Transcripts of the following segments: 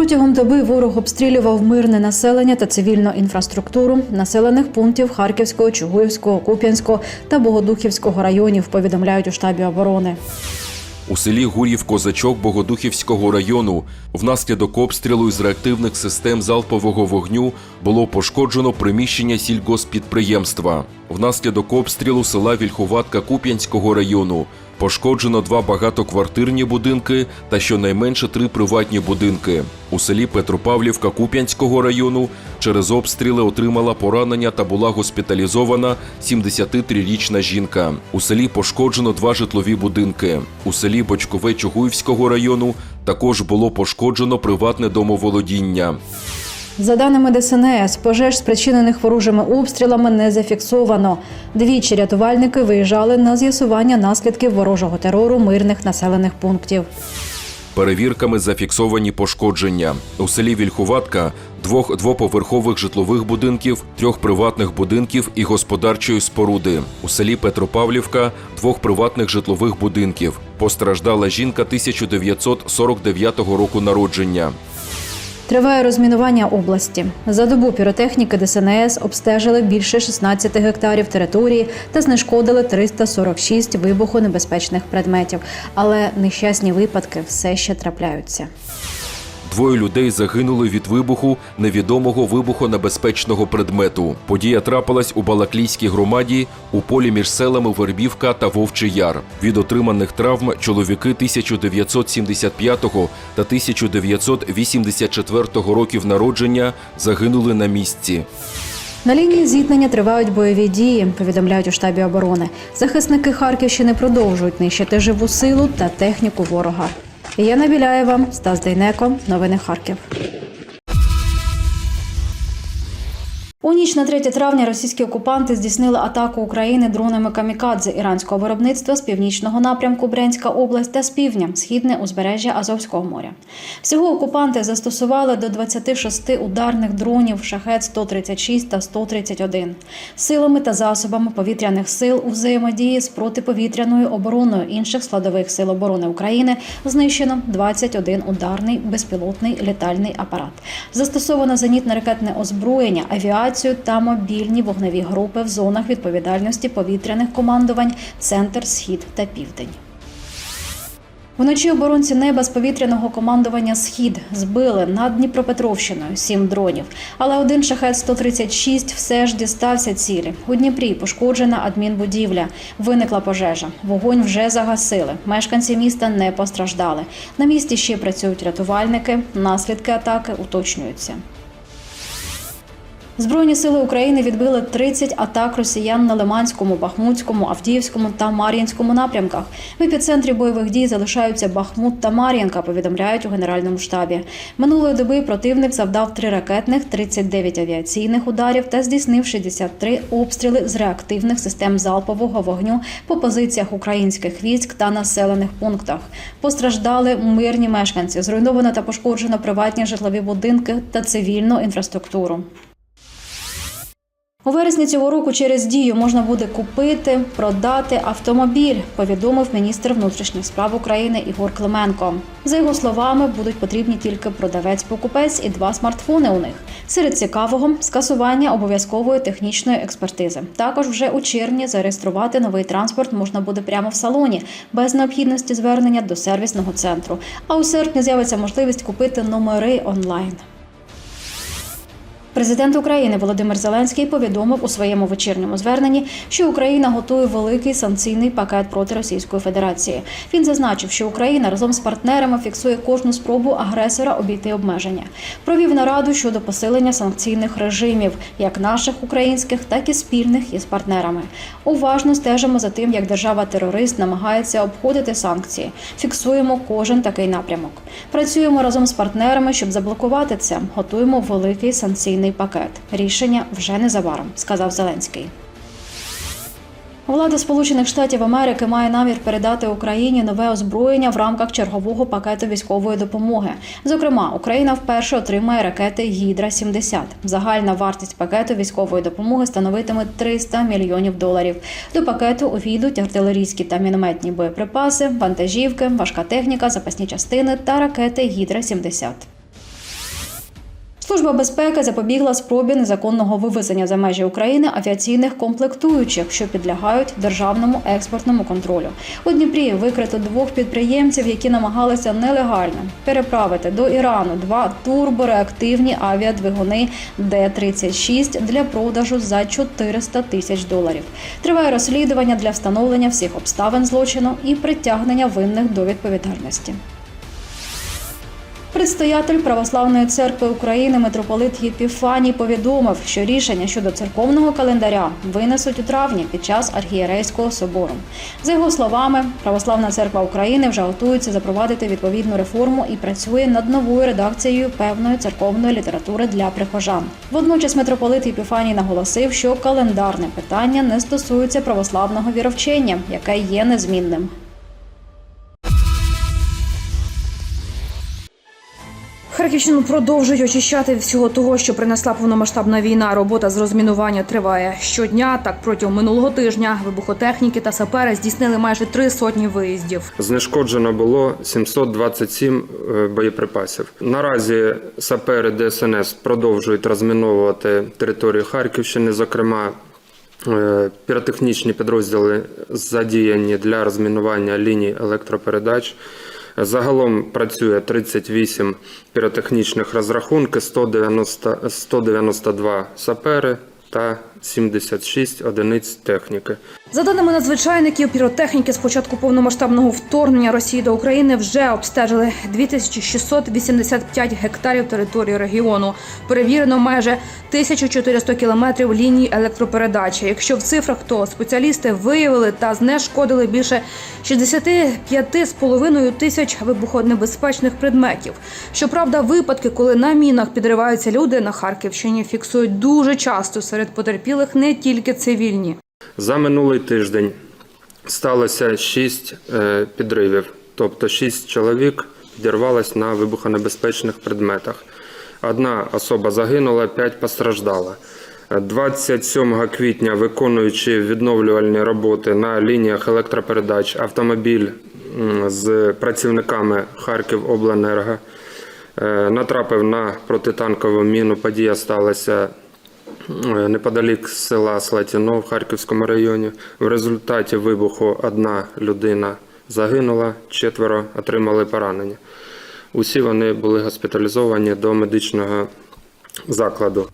Протягом доби ворог обстрілював мирне населення та цивільну інфраструктуру населених пунктів Харківського, Чугуївського, Куп'янського та Богодухівського районів. Повідомляють у штабі оборони. У селі Гурів Козачок Богодухівського району внаслідок обстрілу із реактивних систем залпового вогню було пошкоджено приміщення сільгоспідприємства. Внаслідок обстрілу села Вільхуватка Куп'янського району пошкоджено два багатоквартирні будинки та щонайменше три приватні будинки. У селі Петропавлівка Куп'янського району через обстріли отримала поранення та була госпіталізована 73-річна жінка. У селі пошкоджено два житлові будинки. У селі Бочкове Чугуївського району також було пошкоджено приватне домоволодіння. За даними ДСНС, пожеж, спричинених ворожими обстрілами, не зафіксовано. Двічі рятувальники виїжджали на з'ясування наслідків ворожого терору мирних населених пунктів. Перевірками зафіксовані пошкодження у селі Вільхуватка двох двоповерхових житлових будинків, трьох приватних будинків і господарчої споруди. У селі Петропавлівка двох приватних житлових будинків. Постраждала жінка 1949 року народження. Триває розмінування області. За добу піротехніки ДСНС обстежили більше 16 гектарів території та знешкодили 346 вибухонебезпечних предметів. Але нещасні випадки все ще трапляються. Двоє людей загинули від вибуху невідомого вибухонебезпечного предмету. Подія трапилась у Балаклійській громаді у полі між селами Вербівка та Вовчий Яр. Від отриманих травм чоловіки 1975 та 1984 років народження загинули на місці. На лінії зіткнення тривають бойові дії, повідомляють у штабі оборони. Захисники Харківщини продовжують нищити живу силу та техніку ворога. Яна Біляєва, Стас Дейнеко, новини Харків. У ніч на 3 травня російські окупанти здійснили атаку України дронами камікадзе іранського виробництва з північного напрямку Брянська область та з півдня східне узбережжя Азовського моря. Всього окупанти застосували до 26 ударних дронів шахет 136 та 131 силами та засобами повітряних сил у взаємодії з протиповітряною обороною інших складових сил оборони України знищено 21 ударний безпілотний літальний апарат. Застосовано зенітно-ракетне озброєння, авіацію та мобільні вогневі групи в зонах відповідальності повітряних командувань Центр, Схід та Південь. Вночі оборонці неба з повітряного командування Схід збили над Дніпропетровщиною сім дронів, але один шахет 136 все ж дістався цілі. У Дніпрі пошкоджена адмінбудівля. Виникла пожежа. Вогонь вже загасили. Мешканці міста не постраждали. На місці ще працюють рятувальники. Наслідки атаки уточнюються. Збройні сили України відбили 30 атак росіян на Лиманському, Бахмутському, Авдіївському та Мар'їнському напрямках. В епіцентрі бойових дій залишаються Бахмут та Мар'їнка, повідомляють у Генеральному штабі. Минулої доби противник завдав 3 ракетних, 39 авіаційних ударів та здійснив 63 обстріли з реактивних систем залпового вогню по позиціях українських військ та населених пунктах. Постраждали мирні мешканці, зруйновано та пошкоджено приватні житлові будинки та цивільну інфраструктуру. У вересні цього року через дію можна буде купити, продати автомобіль, повідомив міністр внутрішніх справ України Ігор Клименко. За його словами, будуть потрібні тільки продавець-покупець і два смартфони у них. Серед цікавого скасування обов'язкової технічної експертизи. Також вже у червні зареєструвати новий транспорт можна буде прямо в салоні, без необхідності звернення до сервісного центру. А у серпні з'явиться можливість купити номери онлайн. Президент України Володимир Зеленський повідомив у своєму вечірньому зверненні, що Україна готує великий санкційний пакет проти Російської Федерації. Він зазначив, що Україна разом з партнерами фіксує кожну спробу агресора обійти обмеження. Провів нараду щодо посилення санкційних режимів, як наших українських, так і спільних із партнерами. Уважно стежимо за тим, як держава-терорист намагається обходити санкції. Фіксуємо кожен такий напрямок. Працюємо разом з партнерами, щоб заблокувати це. Готуємо великий санкційний пакет. Рішення вже незабаром, сказав Зеленський. Влада Сполучених Штатів Америки має намір передати Україні нове озброєння в рамках чергового пакету військової допомоги. Зокрема, Україна вперше отримає ракети Гідра 70 Загальна вартість пакету військової допомоги становитиме 300 мільйонів доларів. До пакету увійдуть артилерійські та мінометні боєприпаси, вантажівки, важка техніка, запасні частини та ракети Гідра 70 Служба безпеки запобігла спробі незаконного вивезення за межі України авіаційних комплектуючих, що підлягають державному експортному контролю. У Дніпрі викрито двох підприємців, які намагалися нелегально переправити до Ірану два турбореактивні авіадвигуни Д-36 для продажу за 400 тисяч доларів. Триває розслідування для встановлення всіх обставин злочину і притягнення винних до відповідальності. Предстоятель Православної церкви України митрополит Єпіфаній повідомив, що рішення щодо церковного календаря винесуть у травні під час архієрейського собору. За його словами, Православна церква України вже готується запровадити відповідну реформу і працює над новою редакцією певної церковної літератури для прихожан. Водночас митрополит Єпіфаній наголосив, що календарне питання не стосується православного віровчення, яке є незмінним. Харківщину продовжують очищати всього того, що принесла повномасштабна війна. Робота з розмінування триває щодня. Так протягом минулого тижня вибухотехніки та сапери здійснили майже три сотні виїздів. Знешкоджено було 727 е, боєприпасів. Наразі сапери ДСНС продовжують розміновувати територію Харківщини. Зокрема, е, піротехнічні підрозділи задіяні для розмінування ліній електропередач. Загалом працює 38 піротехнічних розрахунків, 190, 192 сапери та 76 одиниць техніки. За даними надзвичайників, піротехніки з початку повномасштабного вторгнення Росії до України вже обстежили 2685 гектарів території регіону. Перевірено майже 1400 кілометрів ліній електропередачі. Якщо в цифрах, то спеціалісти виявили та знешкодили більше 65,5 тисяч вибухонебезпечних предметів. Щоправда, випадки, коли на мінах підриваються люди на Харківщині, фіксують дуже часто серед потерпілих не тільки цивільні. За минулий тиждень сталося 6 е, підривів, тобто 6 чоловік підірвалось на вибухонебезпечних предметах. Одна особа загинула, 5 постраждала. Е, 27 квітня, виконуючи відновлювальні роботи на лініях електропередач, автомобіль з працівниками Харківобленерго е, натрапив на протитанкову міну. Подія сталася неподалік села Слатіно в Харківському районі. В результаті вибуху одна людина загинула, четверо отримали поранення. Усі вони були госпіталізовані до медичного закладу.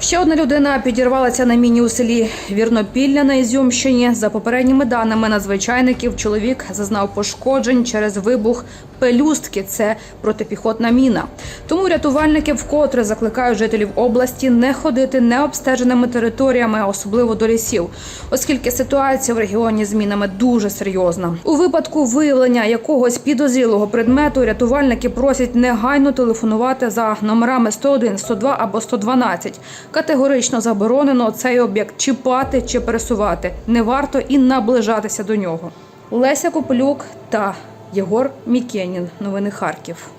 Ще одна людина підірвалася на міні у селі Вірнопілля на Ізюмщині. За попередніми даними надзвичайників, чоловік зазнав пошкоджень через вибух пелюстки. Це протипіхотна міна. Тому рятувальники вкотре закликають жителів області не ходити необстеженими територіями, особливо до лісів, оскільки ситуація в регіоні з мінами дуже серйозна. У випадку виявлення якогось підозрілого предмету рятувальники просять негайно телефонувати за номерами 101, 102 або 112. Категорично заборонено цей об'єкт чіпати чи пересувати. Не варто і наближатися до нього. Леся Коплюк та Єгор Мікенін. Новини Харків.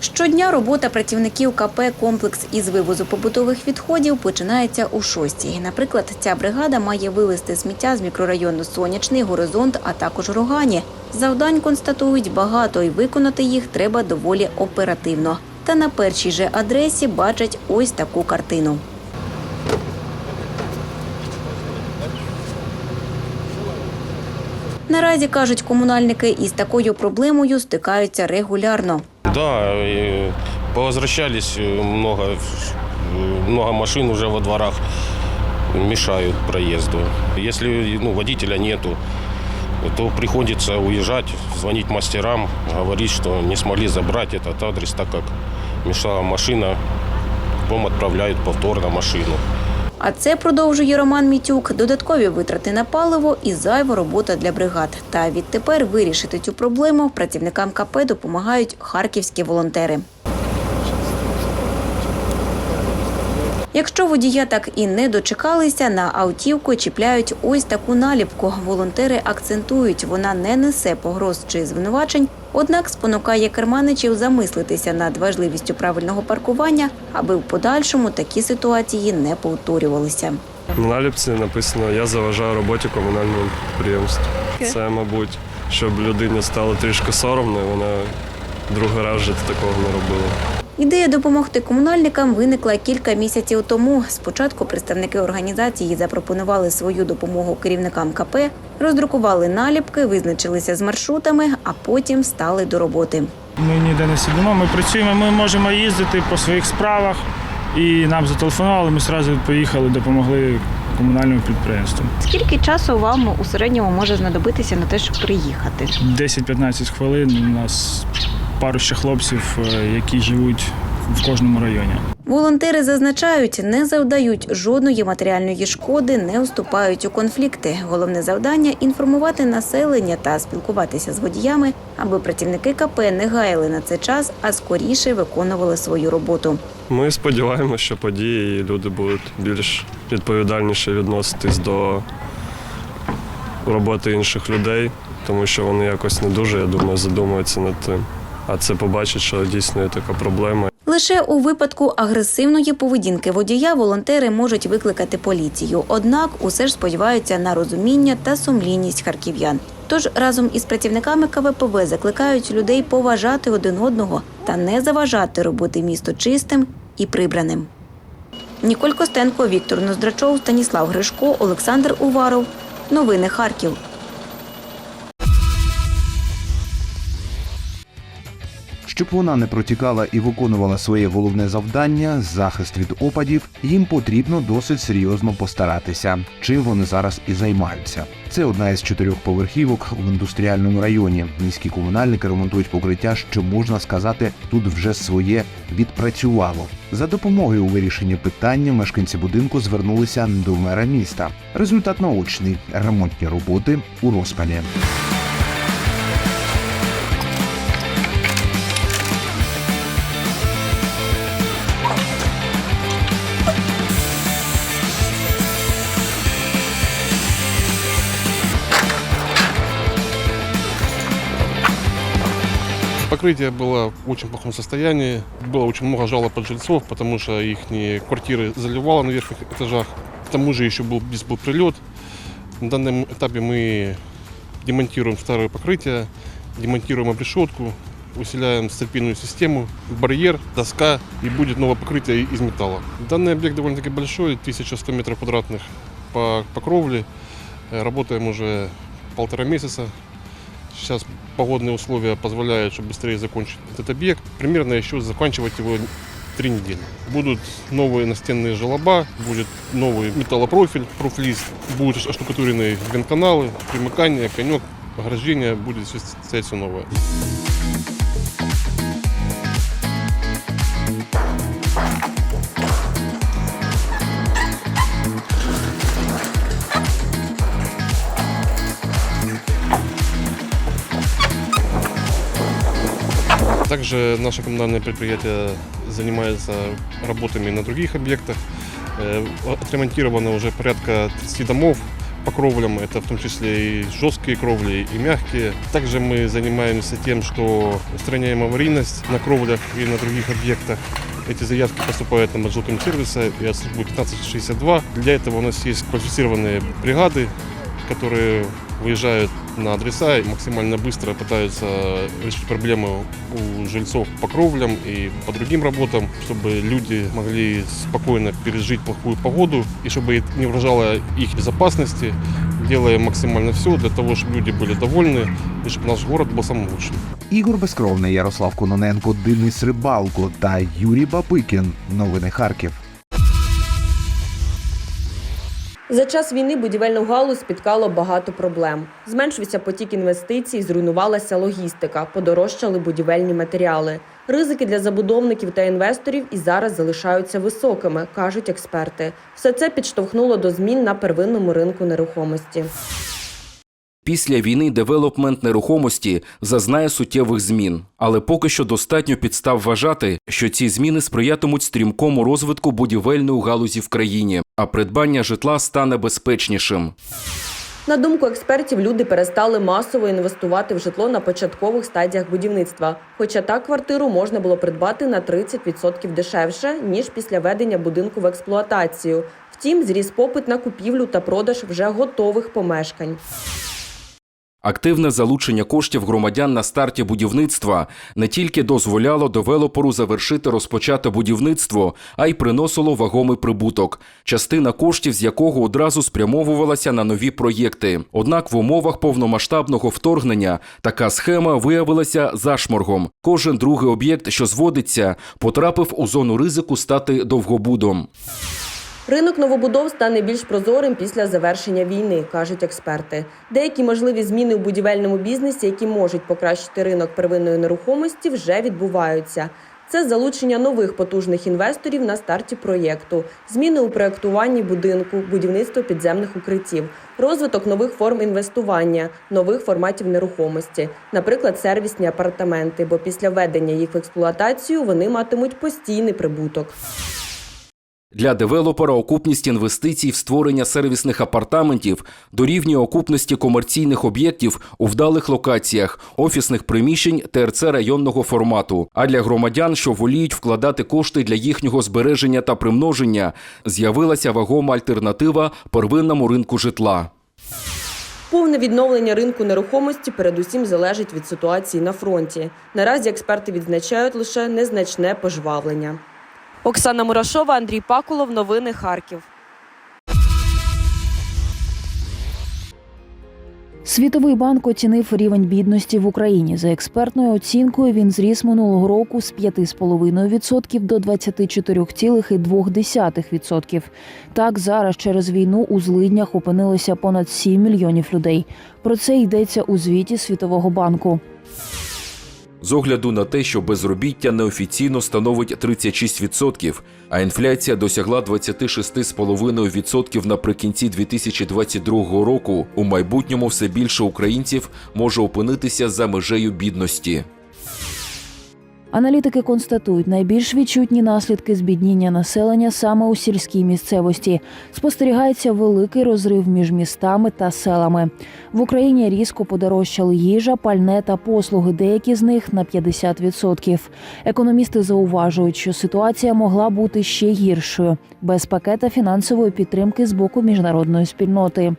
Щодня робота працівників КП «Комплекс» із вивозу побутових відходів починається у шостій. Наприклад, ця бригада має вивезти сміття з мікрорайону Сонячний, Горизонт, а також Рогані. Завдань констатують багато, і виконати їх треба доволі оперативно. Та на першій же адресі бачать ось таку картину. Наразі кажуть комунальники, із такою проблемою стикаються регулярно. Да, повозвращались много, много машин уже во дворах мешают проезду. Если ну, водителя нету, то приходится уезжать, звонить мастерам, говорить, что не смогли забрать этот адрес, так как мешала машина, потом отправляют повторно машину. А це продовжує Роман Мітюк. Додаткові витрати на паливо і зайва робота для бригад. Та відтепер вирішити цю проблему працівникам КП допомагають харківські волонтери. Якщо водія так і не дочекалися, на автівку чіпляють ось таку наліпку. Волонтери акцентують, вона не несе погроз чи звинувачень, однак спонукає керманичів замислитися над важливістю правильного паркування, аби в подальшому такі ситуації не повторювалися. На наліпці написано Я заважаю роботі комунального підприємства. Це, мабуть, щоб людині стало трішки соромно, і вона другий раз вже такого не робила. Ідея допомогти комунальникам виникла кілька місяців тому. Спочатку представники організації запропонували свою допомогу керівникам КП, роздрукували наліпки, визначилися з маршрутами, а потім стали до роботи. Ми ніде не сидимо, ми працюємо, ми можемо їздити по своїх справах. І нам зателефонували, ми одразу поїхали, допомогли комунальному підприємству. Скільки часу вам у середньому може знадобитися на те, щоб приїхати? 10-15 хвилин у нас пару ще хлопців, е, які живуть в кожному районі. Волонтери зазначають, не завдають жодної матеріальної шкоди, не вступають у конфлікти. Головне завдання інформувати населення та спілкуватися з водіями, аби працівники КП не гаяли на це час, а скоріше виконували свою роботу. Ми сподіваємося, що події і люди будуть більш відповідальніше відноситись до роботи інших людей, тому що вони якось не дуже, я думаю, задумуються над тим. А це побачить, що дійсно є така проблема. Лише у випадку агресивної поведінки водія волонтери можуть викликати поліцію. Однак усе ж сподіваються на розуміння та сумлінність харків'ян. Тож разом із працівниками КВПВ закликають людей поважати один одного та не заважати робити місто чистим і прибраним. Ніколь Костенко, Віктор Ноздрачов, Станіслав Гришко, Олександр Уваров. Новини Харків. Щоб вона не протікала і виконувала своє головне завдання захист від опадів, їм потрібно досить серйозно постаратися, чим вони зараз і займаються. Це одна із чотирьох поверхівок в індустріальному районі. Міські комунальники ремонтують покриття, що можна сказати, тут вже своє відпрацювало. За допомогою у вирішенні питання мешканці будинку звернулися до мера міста. Результат наочний ремонтні роботи у розпалі. Покрытие было в очень плохом состоянии. Было очень много жалоб от жильцов, потому что их квартиры заливало на верхних этажах. К тому же еще был, здесь был прилет. На данном этапе мы демонтируем старое покрытие, демонтируем обрешетку, усиляем сцепильную систему, барьер, доска и будет новое покрытие из металла. Данный объект довольно-таки большой, 1100 метров квадратных по, по кровле. Э, Работаем уже полтора месяца. Сейчас погодные условия позволяют, чтобы быстрее закончить этот объект. Примерно еще заканчивать его три недели. Будут новые настенные желоба, будет новый металлопрофиль, профлист, будут оштукатуренные вентканалы, примыкание, конек, ограждение, будет все все новое. Также наше коммунальное предприятие занимается работами на других объектах. Э, Отремонтировано уже порядка 30 домов по кровлям, это в том числе и жесткие кровли, и мягкие. Также мы занимаемся тем, что устраняем аварийность на кровлях и на других объектах. Эти заявки поступают на маршрутом сервиса и от службы 1562. Для этого у нас есть квалифицированные бригады, которые выезжают на адреса и максимально быстро пытаются решить проблемы у жильцов по кровлям и по другим работам, чтобы люди могли спокойно пережить плохую погоду и чтобы это не угрожало их безопасности. Делаем максимально все для того, чтобы люди были довольны и чтобы наш город был самым лучшим. Ігор Безкровний, Ярослав Кононенко, Денис Рибалко та Юрій Бабикін. Новини Харків. За час війни будівельну галузь спіткало багато проблем. Зменшився потік інвестицій, зруйнувалася логістика, подорожчали будівельні матеріали. Ризики для забудовників та інвесторів і зараз залишаються високими, кажуть експерти. Все це підштовхнуло до змін на первинному ринку нерухомості. Після війни девелопмент нерухомості зазнає суттєвих змін, але поки що достатньо підстав вважати, що ці зміни сприятимуть стрімкому розвитку будівельної галузі в країні, а придбання житла стане безпечнішим. На думку експертів, люди перестали масово інвестувати в житло на початкових стадіях будівництва. Хоча так квартиру можна було придбати на 30% дешевше, ніж після ведення будинку в експлуатацію. Втім, зріс попит на купівлю та продаж вже готових помешкань. Активне залучення коштів громадян на старті будівництва не тільки дозволяло девелоперу завершити розпочате будівництво, а й приносило вагомий прибуток, частина коштів з якого одразу спрямовувалася на нові проєкти. Однак в умовах повномасштабного вторгнення така схема виявилася зашморгом. Кожен другий об'єкт, що зводиться, потрапив у зону ризику стати довгобудом. Ринок новобудов стане більш прозорим після завершення війни, кажуть експерти. Деякі можливі зміни у будівельному бізнесі, які можуть покращити ринок первинної нерухомості, вже відбуваються. Це залучення нових потужних інвесторів на старті проєкту, зміни у проєктуванні будинку, будівництво підземних укриттів, розвиток нових форм інвестування, нових форматів нерухомості, наприклад, сервісні апартаменти, бо після введення їх в експлуатацію вони матимуть постійний прибуток. Для девелопера окупність інвестицій в створення сервісних апартаментів дорівнює окупності комерційних об'єктів у вдалих локаціях, офісних приміщень ТРЦ районного формату. А для громадян, що воліють вкладати кошти для їхнього збереження та примноження, з'явилася вагома альтернатива первинному ринку житла. Повне відновлення ринку нерухомості передусім залежить від ситуації на фронті. Наразі експерти відзначають лише незначне пожвавлення. Оксана Мурашова, Андрій Пакулов. Новини Харків. Світовий банк оцінив рівень бідності в Україні. За експертною оцінкою він зріс минулого року з 5,5% до 24,2%. Так зараз через війну у злиднях опинилося понад 7 мільйонів людей. Про це йдеться у звіті Світового банку. З огляду на те, що безробіття неофіційно становить 36%, а інфляція досягла 26,5% наприкінці 2022 року, у майбутньому все більше українців може опинитися за межею бідності. Аналітики констатують, найбільш відчутні наслідки збідніння населення саме у сільській місцевості. Спостерігається великий розрив між містами та селами. В Україні різко подорожчали їжа, пальне та послуги, деякі з них на 50%. Економісти зауважують, що ситуація могла бути ще гіршою без пакета фінансової підтримки з боку міжнародної спільноти.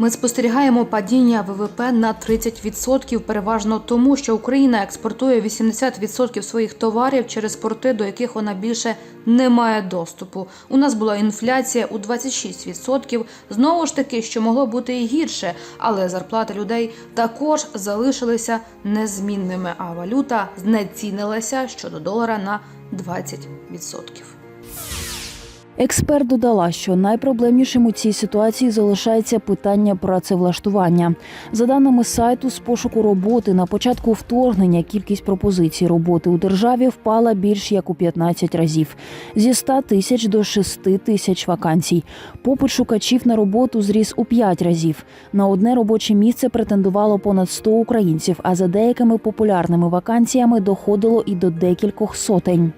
Ми спостерігаємо падіння ВВП на 30%, переважно тому, що Україна експортує 80% своїх товарів через порти, до яких вона більше не має доступу. У нас була інфляція у 26%. Знову ж таки, що могло бути і гірше, але зарплати людей також залишилися незмінними, а валюта знецінилася щодо долара на 20%. Експерт додала, що найпроблемнішим у цій ситуації залишається питання працевлаштування. За даними сайту з пошуку роботи, на початку вторгнення кількість пропозицій роботи у державі впала більш як у 15 разів зі 100 тисяч до 6 тисяч вакансій. Попит шукачів на роботу зріс у 5 разів. На одне робоче місце претендувало понад 100 українців, а за деякими популярними вакансіями доходило і до декількох сотень.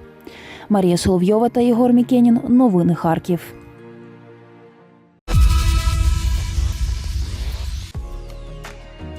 Марія Соловйова та Єгор Мікенін. Новини Харків.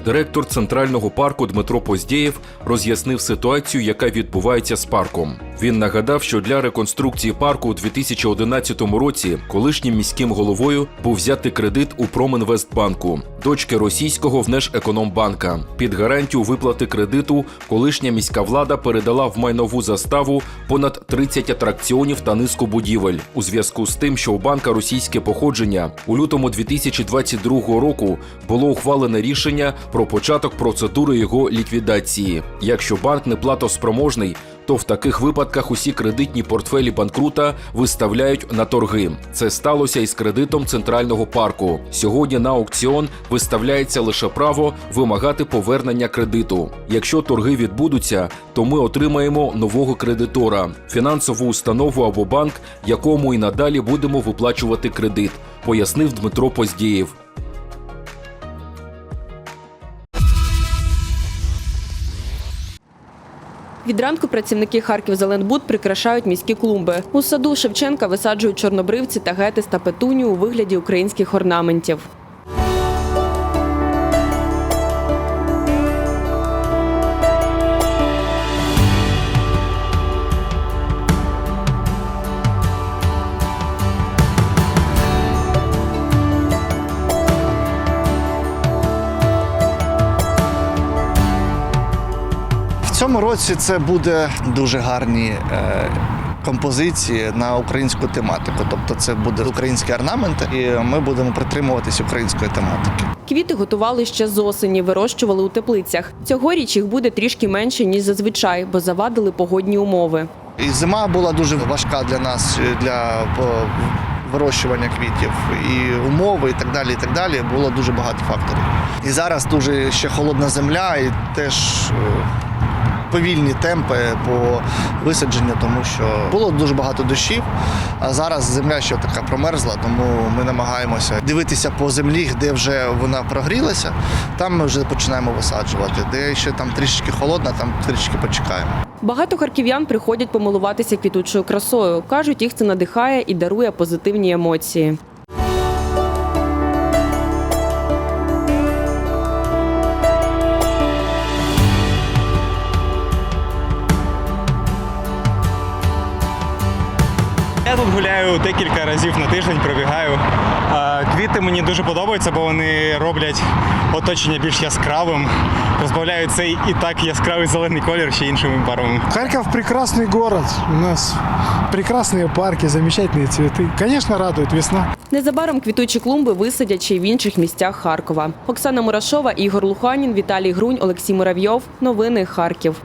Директор центрального парку Дмитро Поздєєв роз'яснив ситуацію, яка відбувається з парком. Він нагадав, що для реконструкції парку у 2011 році колишнім міським головою був взятий кредит у Промінвестбанку, дочки російського Внешекономбанка. Під гарантію виплати кредиту колишня міська влада передала в майнову заставу понад 30 атракціонів та низку будівель. У зв'язку з тим, що у банка російське походження у лютому 2022 року було ухвалене рішення про початок процедури його ліквідації. Якщо банк не платоспроможний, то в таких випадках усі кредитні портфелі банкрута виставляють на торги. Це сталося із кредитом центрального парку. Сьогодні на аукціон виставляється лише право вимагати повернення кредиту. Якщо торги відбудуться, то ми отримаємо нового кредитора, фінансову установу або банк, якому і надалі будемо виплачувати кредит, пояснив Дмитро Поздієв. Від ранку працівники Харків Зеленбуд прикрашають міські клумби. У саду Шевченка висаджують чорнобривці та гетис та петунію у вигляді українських орнаментів. Році це буде дуже гарні е, композиції на українську тематику. Тобто це буде українські орнаменти, і ми будемо притримуватись української тематики. Квіти готували ще з осені, вирощували у теплицях. Цьогоріч їх буде трішки менше ніж зазвичай, бо завадили погодні умови. І зима була дуже важка для нас е, для вирощування квітів, і умови, і так далі. І так далі. Було дуже багато факторів. І зараз дуже ще холодна земля, і теж е, повільні темпи по висадженню, тому що було дуже багато дощів. А зараз земля ще така промерзла, тому ми намагаємося дивитися по землі, де вже вона прогрілася. Там ми вже починаємо висаджувати. Де ще там трішки холодна, там трішки почекаємо. Багато харків'ян приходять помилуватися квітучою красою. кажуть, їх це надихає і дарує позитивні емоції. Гуляю декілька разів на тиждень, пробігаю. Квіти мені дуже подобаються, бо вони роблять оточення більш яскравим, розбавляють цей і так яскравий зелений колір ще іншими барвами. Харків прекрасний город. У нас прекрасні парки, замечательні цвіти. Звісно, радує весна. Незабаром квітучі клумби висадять ще й в інших місцях Харкова. Оксана Мурашова, Ігор Луханін, Віталій Грунь, Олексій Муравйов. Новини Харків.